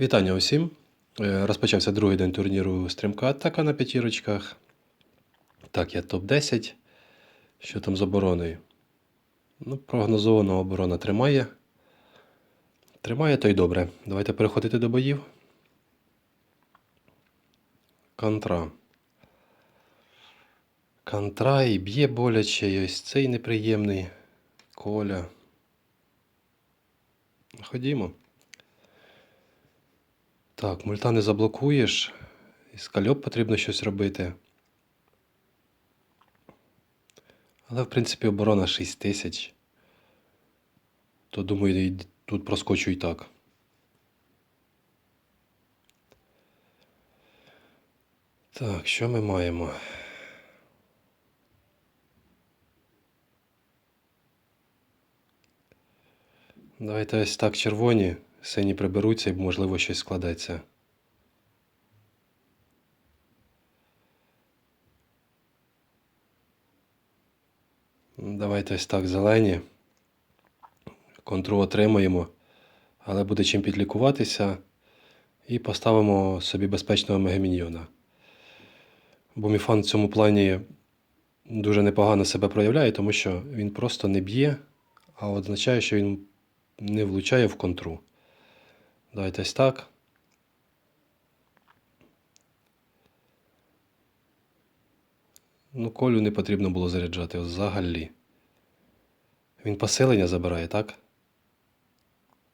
Вітання усім. Е, Розпочався другий день турніру стрімка атака на п'ятірочках. Так, я топ-10. Що там з обороною? Ну, прогнозована оборона тримає. Тримає, то й добре. Давайте переходити до боїв. Контра. Контра і б'є боляче, і ось цей неприємний. Коля. Ходімо. Так, мульта не заблокуєш. І скальоп потрібно щось робити. Але, в принципі, оборона 6 тисяч. То думаю, тут проскочу і так. Так, що ми маємо? Давайте ось так червоні, сині приберуться і можливо щось складеться. Давайте ось так зелені. Контру отримаємо, але буде чим підлікуватися. І поставимо собі безпечного мегаміньйона. Бо Міфан в цьому плані дуже непогано себе проявляє, тому що він просто не б'є, а означає, що він не влучає в контру. Давайте ось так. Ну, колю не потрібно було заряджати взагалі. Він посилення забирає, так?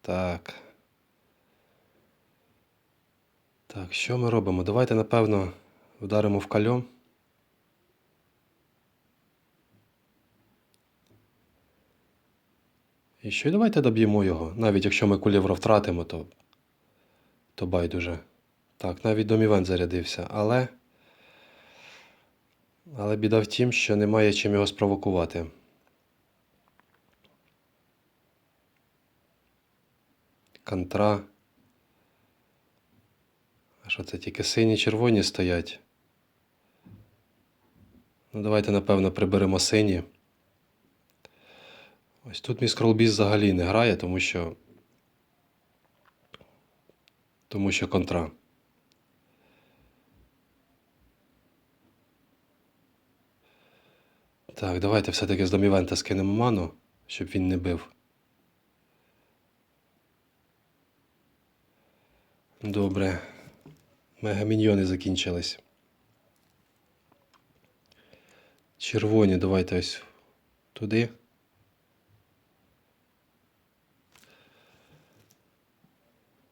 Так. Так, що ми робимо? Давайте, напевно, вдаримо в кальом. І що давайте доб'ємо його. Навіть якщо ми кулівра втратимо, то, то байдуже. Так, навіть домівен зарядився, але. Але біда в тім, що немає чим його спровокувати. Контра. А що це тільки сині червоні стоять? Ну, давайте, напевно, приберемо сині. Ось тут мій скролбіз взагалі не грає, тому що. Тому що контра. Так, давайте все-таки з домівента скинемо ману, щоб він не бив. Добре. Мегаміньйони закінчились. Червоні, давайте ось туди.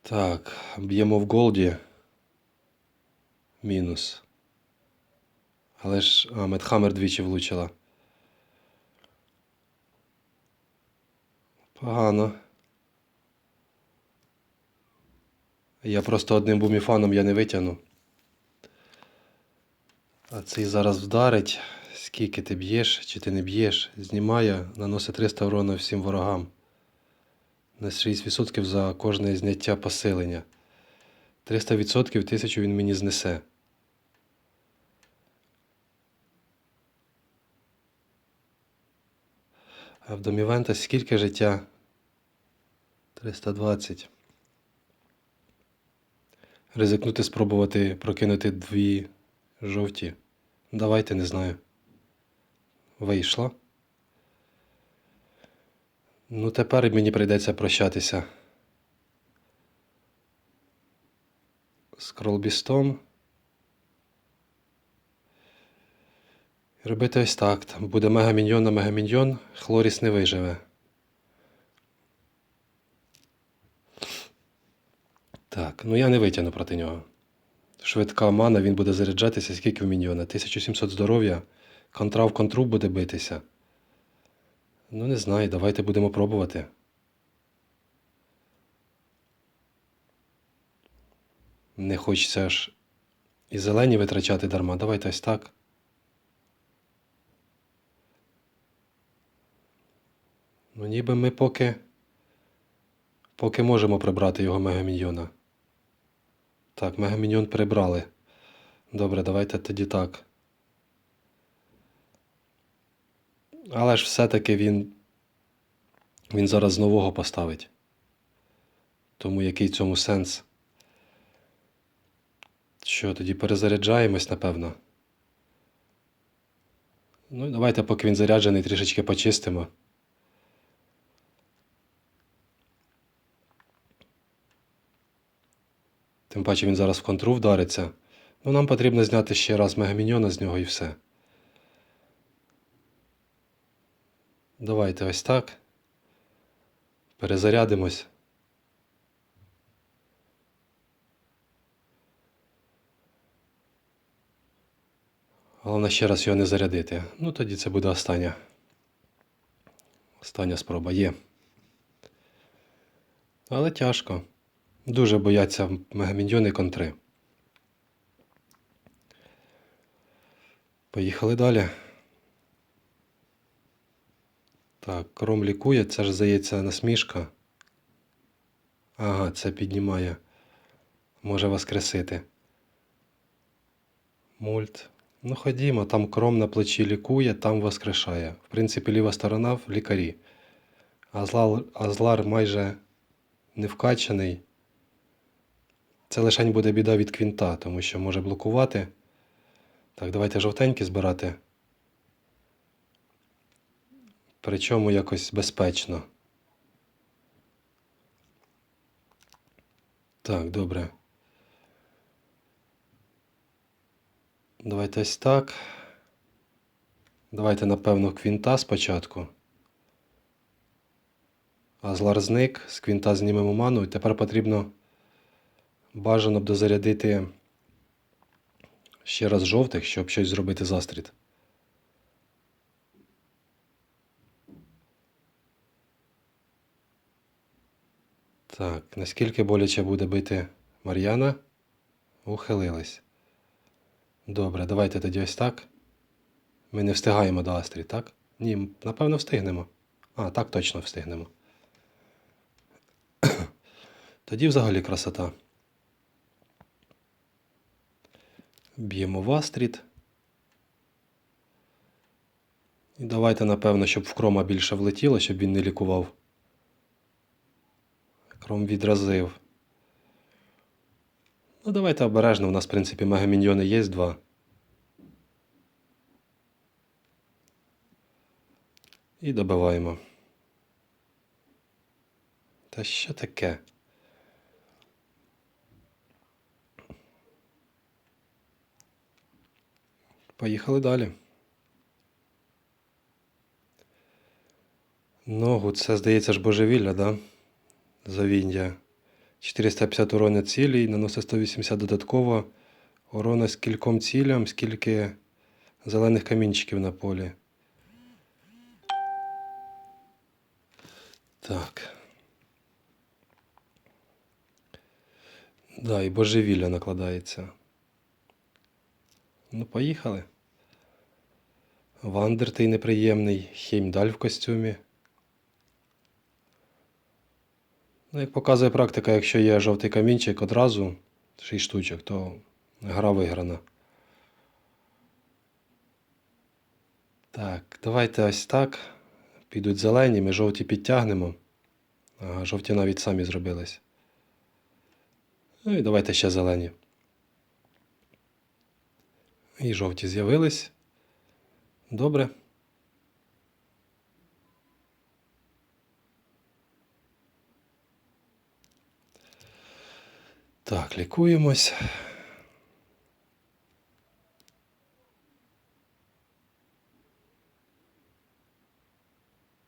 Так, б'ємо в голді. Мінус. Але ж. А, Медхаммер двічі влучила. Погано. Я просто одним буміфаном я не витягну. А цей зараз вдарить. Скільки ти б'єш, чи ти не б'єш, знімає, наносить 300 урону всім ворогам. На 6% за кожне зняття посилення. 300% 1000 він мені знесе. А в домівента скільки життя? 320. Ризикнути спробувати прокинути дві жовті. Давайте не знаю. Вийшло. Ну, тепер мені прийдеться прощатися. З кролбістом. Робити ось так. Там буде мегаміньйон на мегаміньйон, Хлоріс не виживе. Так, ну я не витягну проти нього. Швидка мана, він буде заряджатися, скільки в міньйона? 1700 здоров'я. Контра в контру буде битися. Ну, не знаю, давайте будемо пробувати. Не хочеться аж і зелені витрачати дарма. Давайте ось так. Ну, ніби ми поки. Поки можемо прибрати його мегаміньйона. Так, мегаміньйон прибрали. Добре, давайте тоді так. Але ж все-таки він. Він зараз нового поставить. Тому який цьому сенс? Що, тоді перезаряджаємось, напевно. Ну, і давайте, поки він заряджений, трішечки почистимо. Тим паче він зараз в контру вдариться. Ну, нам потрібно зняти ще раз мегаміньйона з нього і все. Давайте ось так. Перезарядимось. Головне ще раз його не зарядити. Ну, тоді це буде остання. Остання спроба є. Але тяжко. Дуже бояться мегаміньйони контри. Поїхали далі. Так, кром лікує, це ж здається насмішка. Ага, це піднімає. Може воскресити. Мульт. Ну, ходімо, там кром на плечі лікує, там воскрешає. В принципі, ліва сторона в лікарі. Азлар, Азлар майже не вкачаний. Це лишень буде біда від квінта, тому що може блокувати. Так, давайте жовтенькі збирати. Причому якось безпечно. Так, добре. Давайте ось так. Давайте, напевно, квінта спочатку. А злар зник, з квінта знімемо ману, і тепер потрібно бажано б дозарядити ще раз жовтих, щоб щось зробити застріт. Так, наскільки боляче буде бити Мар'яна? Ухилились. Добре, давайте тоді ось так. Ми не встигаємо до Астрі, так? Ні, напевно, встигнемо. А, так точно встигнемо. Тоді взагалі красота. Б'ємо в Астріт. І давайте, напевно, щоб в крома більше влетіло, щоб він не лікував. Кром відразив. Ну, давайте обережно. У нас, в принципі, мегаміньйони є два. І добиваємо. Та що таке? Поїхали далі. Ногу, це, здається ж, божевілля, да? Завіндя. 450 урона цілей, наносить 180 додатково. Урона з кільком цілям, скільки зелених камінчиків на полі. Так. Да, і божевілля накладається. Ну, поїхали. Вандер той неприємний, Хеймдаль в костюмі. Ну, як показує практика, якщо є жовтий камінчик одразу, 6 штучок, то гра виграна. Так, давайте ось так. Підуть зелені, ми жовті підтягнемо. Ага, жовті навіть самі зробились. Ну і давайте ще зелені. І жовті з'явились. Добре. Так, лікуємось.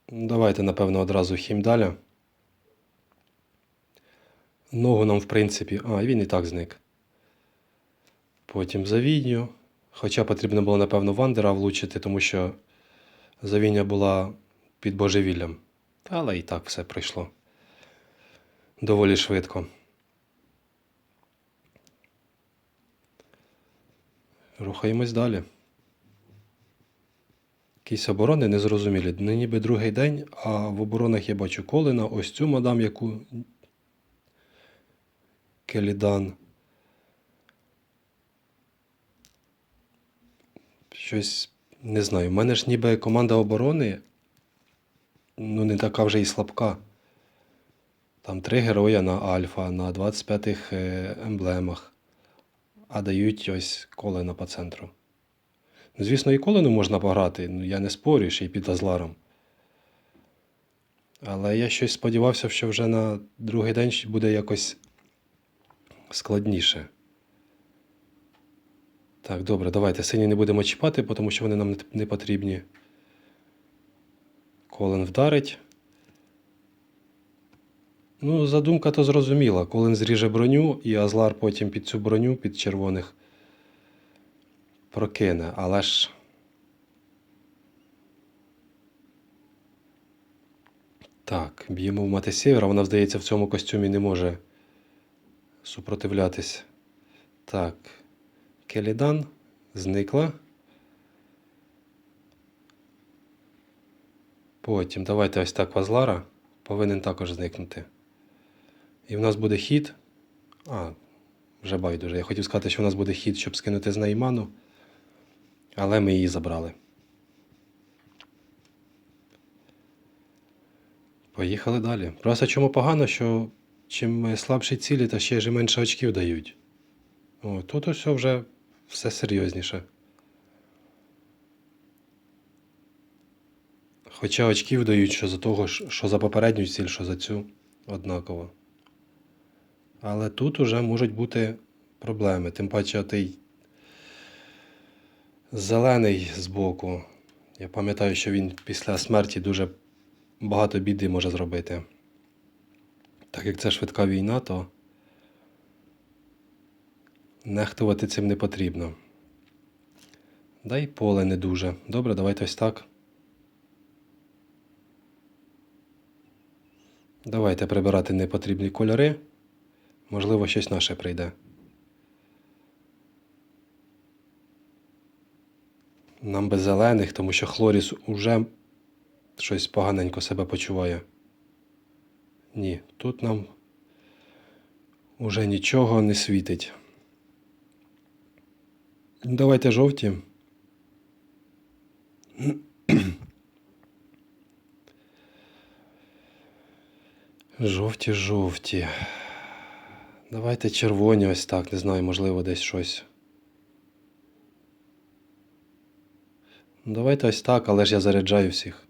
Давайте, напевно, одразу хімдаля. Ногу нам, в принципі. А, він і так зник. Потім завінню. Хоча потрібно було, напевно, Вандера влучити, тому що завіння була під божевіллям. Але і так все пройшло доволі швидко. Рухаємось далі. Якісь оборони незрозумілі. Не ніби другий день, а в оборонах я бачу Колина, ось цю мадам, яку Келідан. Щось не знаю. У мене ж ніби команда оборони ну не така вже і слабка. Там три героя на Альфа, на 25-х е, емблемах. А дають ось колено по центру. Ну, звісно, і колено можна пограти, ну я не спорю, ще й під Азларом. Але я щось сподівався, що вже на другий день буде якось складніше. Так, добре, давайте сині не будемо чіпати, тому що вони нам не- потрібні. Колен вдарить. Ну, задумка то зрозуміла. Колен зріже броню, і Азлар потім під цю броню, під червоних, прокине. Але ж. Так, б'ємо в мати сєвера. Вона, здається, в цьому костюмі не може супротивлятись. Так. Келідан зникла. Потім давайте ось так Вазлара повинен також зникнути. І в нас буде хід. А, вже байдуже. Я хотів сказати, що в нас буде хід, щоб скинути з неї ману. Але ми її забрали. Поїхали далі. Просто чому погано, що чим слабші цілі, то ще ж менше очків дають. О, тут ось вже все серйозніше. Хоча очків дають, що за того, що за попередню ціль, що за цю однаково. Але тут уже можуть бути проблеми. Тим паче отий зелений збоку. Я пам'ятаю, що він після смерті дуже багато біди може зробити. Так як це швидка війна, то нехтувати цим не потрібно. Да й поле не дуже. Добре, давайте ось так. Давайте прибирати непотрібні кольори. Можливо, щось наше прийде. Нам без зелених, тому що Хлоріс уже щось поганенько себе почуває. Ні, тут нам уже нічого не світить. Давайте жовті. Жовті, жовті. Давайте червоні ось так, не знаю, можливо, десь щось. Ну, Давайте ось так, але ж я заряджаю всіх.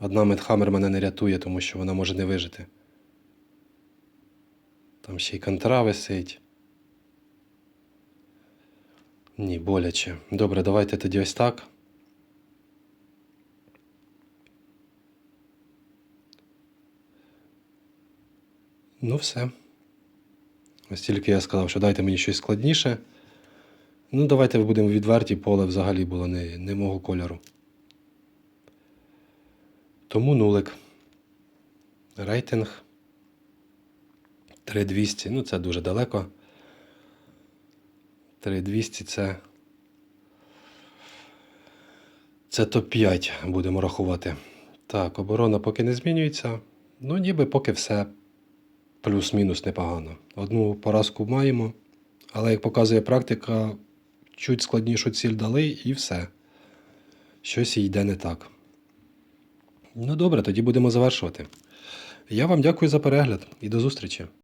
Одна медхаммер мене не рятує, тому що вона може не вижити. Там ще й контра висить. Ні, боляче. Добре, давайте тоді ось так. Ну, все. Ось тільки я сказав, що дайте мені щось складніше. Ну, давайте будемо відверті, поле взагалі було не, не мого кольору. Тому нулик. Рейтинг 3200. Ну, це дуже далеко. 3200 це. Це топ-5 будемо рахувати. Так, оборона поки не змінюється. Ну, ніби поки все плюс-мінус непогано. Одну поразку маємо, але як показує практика, чуть складнішу ціль дали і все. Щось йде не так. Ну добре, тоді будемо завершувати. Я вам дякую за перегляд і до зустрічі.